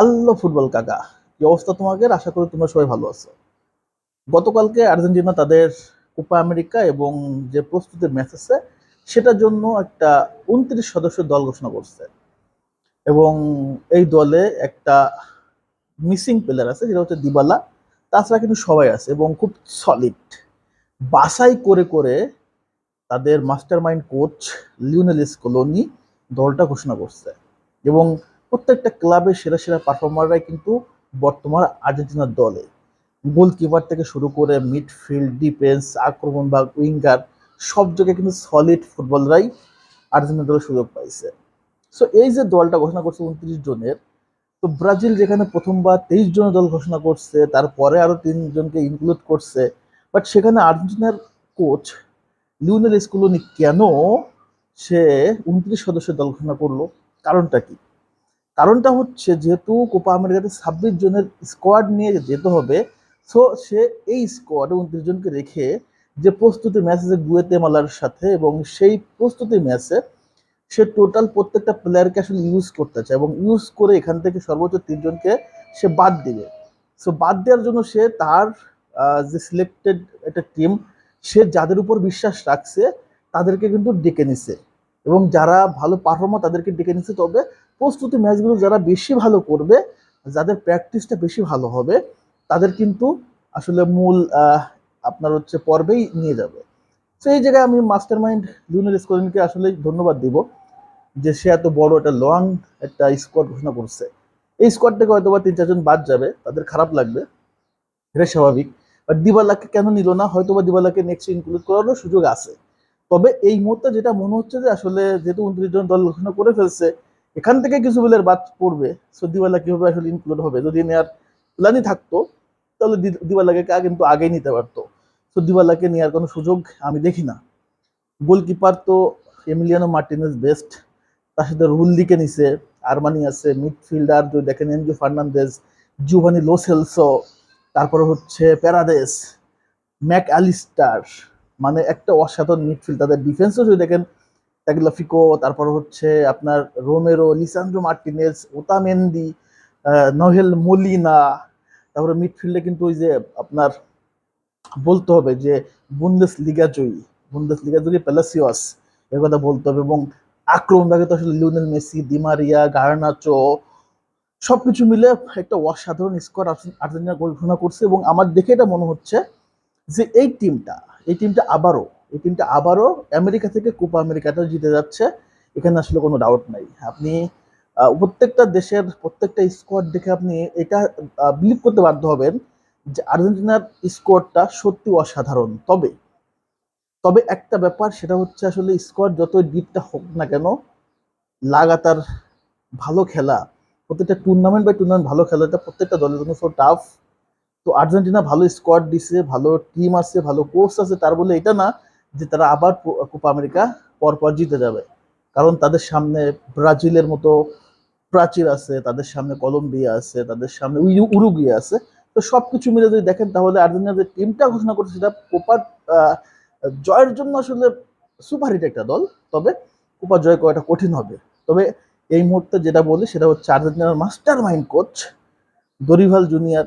Hello football কাকা, কি অবস্থা তোমাদের? আশা করি তোমরা সবাই ভালো আছো। গতকালকে আর্জেন্টিনা তাদের কোপা আমেরিকা এবং যে প্রস্তুতির ম্যাচ আছে, সেটার জন্য একটা উনত্রিশ সদস্য দল ঘোষণা করছে। এবং এই দলে একটা মিসিং প্লেয়ার আছে, যেটা হচ্ছে দিবালা। তাছাড়া কিন্তু সবাই আছে এবং খুব সলিড বাছাই করে করে তাদের master mind coach Lionel Scaloni দলটা ঘোষণা করছে। এবং প্রত্যেকটা ক্লাবের সেরা সেরা পারফর্মাররাই কিন্তু বর্তমান আর্জেন্টিনার দলে। গোলকিপার থেকে শুরু করে মিডফিল্ড ডিফেন্স আক্রমণ বা উইঙ্গার সব জায়গায় কিন্তু সলিড ফুটবলরাই আর্জেন্টিনা দলের সুযোগ পাইছে। সো এই যে দলটা ঘোষণা করছে উনত্রিশ জনের, তো ব্রাজিল যেখানে প্রথমবার তেইশ জনের দল ঘোষণা করছে, তারপরে আরও তিনজনকে ইনক্লুড করছে বাট সেখানে আর্জেন্টিনার কোচ লিওনেল স্কুলনি কেন সে উনত্রিশ সদস্যের দল ঘোষণা করল? কারণটা কি? কারণটা হচ্ছে যেহেতু কোপা আমেরিকাতে ছাব্বিশ জনের স্কোয়াড নিয়ে যেতে হবে সো সে এই স্কোয়াডে উনত্রিশ জনকে রেখে যে প্রস্তুতি ম্যাচ আছে গুয়েতেমালার সাথে এবং সেই প্রস্তুতি ম্যাচে সে টোটাল প্রত্যেকটা প্লেয়ারকে আসলে ইউজ করতে চায় এবং ইউজ করে এখান থেকে সর্বোচ্চ তিনজনকে সে বাদ দিবে। সো বাদ দেওয়ার জন্য সে তার যে সিলেক্টেড একটা টিম সে যাদের উপর বিশ্বাস রাখছে, তাদেরকে কিন্তু ডেকে নিছে। এবং যারা ভালো পারফর্মার তাদেরকে ডেকে নিচ্ছে। তবে প্রস্তুতি ম্যাচগুলো যারা বেশি ভালো করবে, যাদের প্র্যাকটিসটা বেশি ভালো হবে, তাদের কিন্তু আসলে মূল আপনার হচ্ছে পর্বেই নিয়ে যাবে। এই জায়গায় আমি মাস্টার মাইন্ড লিওনেল স্কোরিনকে আসলে ধন্যবাদ দিব যে সে এত বড় একটা লং একটা স্কোয়াড ঘোষণা করছে। এই স্কোয়াড থেকে হয়তো বা তিন, চারজন বাদ যাবে, তাদের খারাপ লাগবে, এটা স্বাভাবিক। বাট দিবালাকে কেন নিল না? হয়তো বা দিবালাকে নেক্সট ইনক্লুড করারও সুযোগ আছে। তবে এই মুহূর্তে যেটা মনে হচ্ছে যে আসলে যেহেতু উনত্রিশ জন দল ঘোষণা করে ফেলছে, এখান থেকে কিছু বিলের বাদ পড়বে। সো কীভাবে আসলে ইনক্লুড হবে? যদি নেওয়ার প্ল্যানই থাকতো, তাহলে দি- দিবালাকে কা- কিন্তু আগেই নিতে পারতো। সো নেওয়ার কোনো সুযোগ আমি দেখি না। গোলকিপার তো এমিলিয়ানো মার্টিনেস বেস্ট। তার সাথে রুলদিকে নিছে, আরমানি আছে, মিডফিল্ডার যদি দেখেন এনজো ফার্নান্দেজ, জুভানি লোসেলসো, তারপরে হচ্ছে প্যারাদেস ম্যাক অ্যালিস্টার মানে একটা অসাধারণ মিডফিল্ড তাদের ডিফেন্সও যদি দেখেন ট্যাগলাফিকো তারপর হচ্ছে আপনার Romero Lisandro Martinez Otamendi Nahuel Molina তারপরে মিডফিল্ডে কিন্তু ওই যে আপনার বলতে হবে যে বুন্দেস লিগা জয়ী। বুন্দেস লিগা জয়ী প্যালাসিওস এর কথা বলতে হবে। এবং আক্রমণ ভাগে তো আসলে লিওনেল মেসি দিমারিয়া গার্নাচো সবকিছু মিলে একটা অসাধারণ স্কোর আর্জেন্টিনা ঘোষণা করছে। এবং আমার দেখে এটা মনে হচ্ছে যে এই টিমটা এই টিমটা আবারও, এই টিমটা আবারও আমেরিকা থেকে কোপা আমেরিকাটা জিতে যাচ্ছে। এখানে আসলে কোনো ডাউট নাই। আপনি প্রত্যেকটা দেশের প্রত্যেকটা স্কোয়াড দেখে আপনি এটা বিলিভ করতে বাধ্য হবেন যে আর্জেন্টিনার স্কোয়াডটা সত্যি অসাধারণ। তবে তবে একটা ব্যাপার, সেটা হচ্ছে আসলে স্কোয়াড যত ডিপটা হোক না কেন, লাগাতার ভালো খেলা, প্রত্যেকটা টুর্নামেন্ট বাই টুর্নামেন্ট ভালো খেলাটা প্রত্যেকটা দলের জন্য সো টাফ তো আর্জেন্টিনা ভালো স্কোয়াড দিছে, ভালো টিম আছে, ভালো কোচ আছে, তার বলে এটা না যে তারা আবার কোপা আমেরিকা পরপর জিতে যাবে। কারণ তাদের সামনে ব্রাজিলের মতো প্রাচীর আছে, তাদের সামনে কলম্বিয়া আছে, তাদের সামনে উরু- উরুগুয়ে আছে। তো সবকিছু মিলে যদি দেখেন তাহলে আর্জেন্টিনা যে টিমটা ঘোষণা করছে সেটা কোপার জয়ের জন্য আসলে সুপারহিট একটা দল। তবে কোপা জয় করাটা কঠিন হবে। তবে এই মুহূর্তে যেটা বলি সেটা হচ্ছে আর্জেন্টিনার master mind coach Dorival junior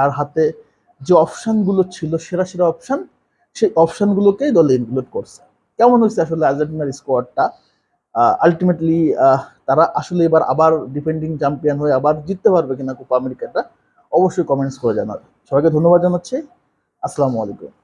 তার হাতে যে অপশানগুলো ছিল, সেরা সেরা অপশান, সেই অপশানগুলোকেই দলে ইনক্লুড করছে। কেমন হয়েছে আসলে আর্জেন্টিনার স্কোয়াডটা আলটিমেটলি তারা আসলে এবার আবার ডিফেন্ডিং চ্যাম্পিয়ন হয়ে আবার জিততে পারবে কিনা কোপা আমেরিকাটা অবশ্যই কমেন্টস করে জানাবে। সবাইকে ধন্যবাদ জানাচ্ছি। আসসালামু আলাইকুম।